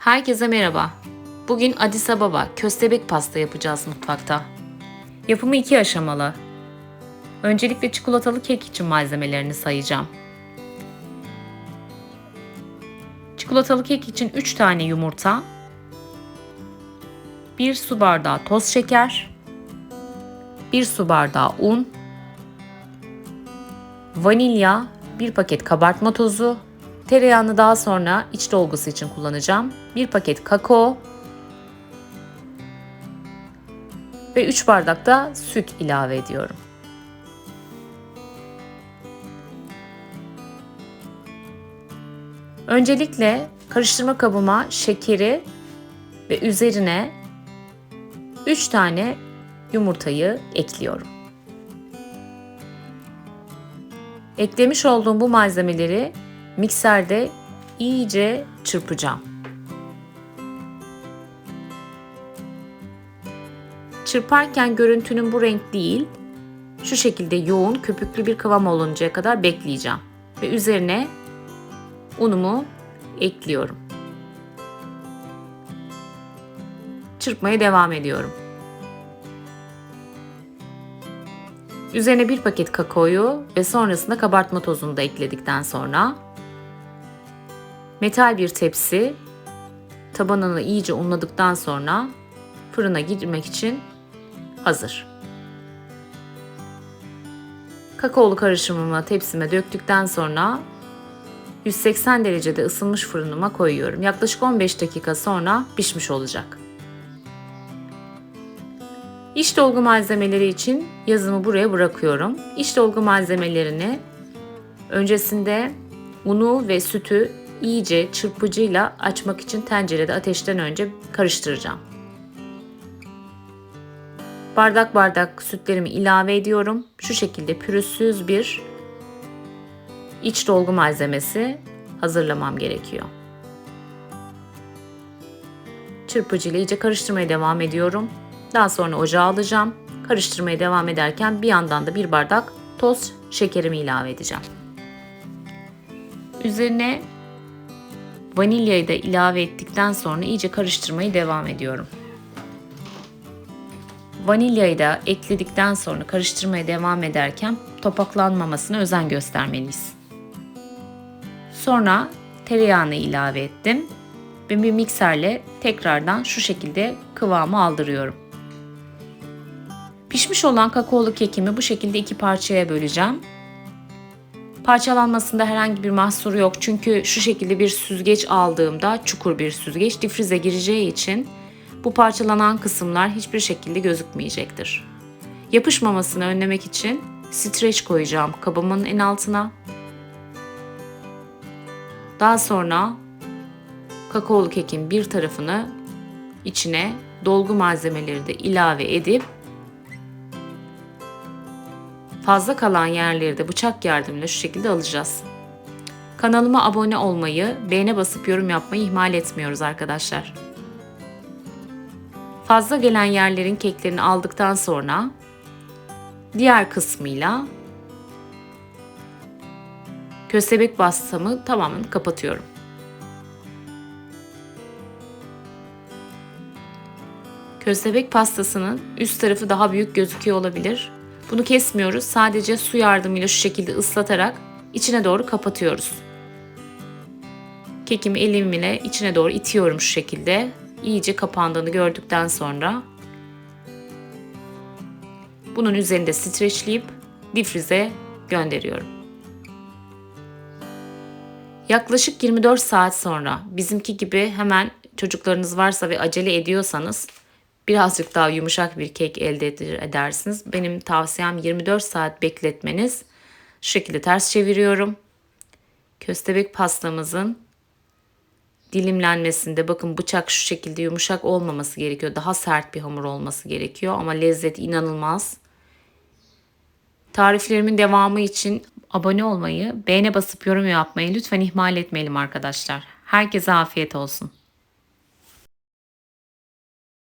Herkese merhaba. Bugün Addis Ababa köstebek pasta yapacağız mutfakta. Yapımı iki aşamalı. Öncelikle çikolatalı kek için malzemelerini sayacağım. Çikolatalı kek için 3 tane yumurta, 1 su bardağı toz şeker, 1 su bardağı un, vanilya, 1 paket kabartma tozu, tereyağını daha sonra iç dolgusu için kullanacağım. 1 paket kakao ve 3 bardak da süt ilave ediyorum. Öncelikle karıştırma kabıma şekeri ve üzerine 3 tane yumurtayı ekliyorum. Eklemiş olduğum bu malzemeleri mikserde iyice çırpacağım. Çırparken görüntünün bu renk değil, şu şekilde yoğun köpüklü bir kıvam oluncaya kadar bekleyeceğim. Ve üzerine unumu ekliyorum. Çırpmaya devam ediyorum. Üzerine bir paket kakaoyu ve sonrasında kabartma tozunu da ekledikten sonra metal bir tepsi tabanını iyice unladıktan sonra fırına girmek için hazır. Kakaolu karışımımı tepsime döktükten sonra 180 derecede ısınmış fırınıma koyuyorum. Yaklaşık 15 dakika sonra pişmiş olacak. İç dolgu malzemeleri için yazımı buraya bırakıyorum. İç dolgu malzemelerini öncesinde unu ve sütü iyice çırpıcıyla açmak için tencerede ateşten önce karıştıracağım. Bardak bardak sütlerimi ilave ediyorum. Şu şekilde pürüzsüz bir iç dolgu malzemesi hazırlamam gerekiyor. Çırpıcıyla iyice karıştırmaya devam ediyorum. Daha sonra ocağa alacağım. Karıştırmaya devam ederken bir yandan da bir bardak toz şekerimi ilave edeceğim. Üzerine vanilyayı da ilave ettikten sonra iyice karıştırmayı devam ediyorum. Vanilyayı da ekledikten sonra karıştırmaya devam ederken topaklanmamasına özen göstermeliyiz. Sonra tereyağını ilave ettim ve bir mikserle tekrardan şu şekilde kıvamı aldırıyorum. Pişmiş olan kakaolu kekimi bu şekilde iki parçaya böleceğim. Parçalanmasında herhangi bir mahsuru yok çünkü şu şekilde bir süzgeç aldığımda çukur bir süzgeç difrize gireceği için bu parçalanan kısımlar hiçbir şekilde gözükmeyecektir. Yapışmamasını önlemek için streç koyacağım kabımın en altına. Daha sonra kakaolu kekin bir tarafını içine dolgu malzemeleri de ilave edip fazla kalan yerleri de bıçak yardımıyla şu şekilde alacağız. Kanalıma abone olmayı, beğene basıp yorum yapmayı ihmal etmiyoruz arkadaşlar. Fazla gelen yerlerin keklerini aldıktan sonra diğer kısmıyla köstebek bastamı tamamen kapatıyorum. Köstebek pastasının üst tarafı daha büyük gözüküyor olabilir. Bunu kesmiyoruz. Sadece su yardımıyla şu şekilde ıslatarak içine doğru kapatıyoruz. Kekimi elimle içine doğru itiyorum şu şekilde. İyice kapandığını gördükten sonra bunun üzerinde streçleyip difrize gönderiyorum. Yaklaşık 24 saat sonra bizimki gibi hemen çocuklarınız varsa ve acele ediyorsanız birazcık daha yumuşak bir kek elde edersiniz. Benim tavsiyem 24 saat bekletmeniz. Şu şekilde ters çeviriyorum. Köstebek pastamızın dilimlenmesinde bakın bıçak şu şekilde yumuşak olmaması gerekiyor. Daha sert bir hamur olması gerekiyor ama lezzet inanılmaz. Tariflerimin devamı için abone olmayı, beğene basıp yorum yapmayı lütfen ihmal etmeyelim arkadaşlar. Herkese afiyet olsun.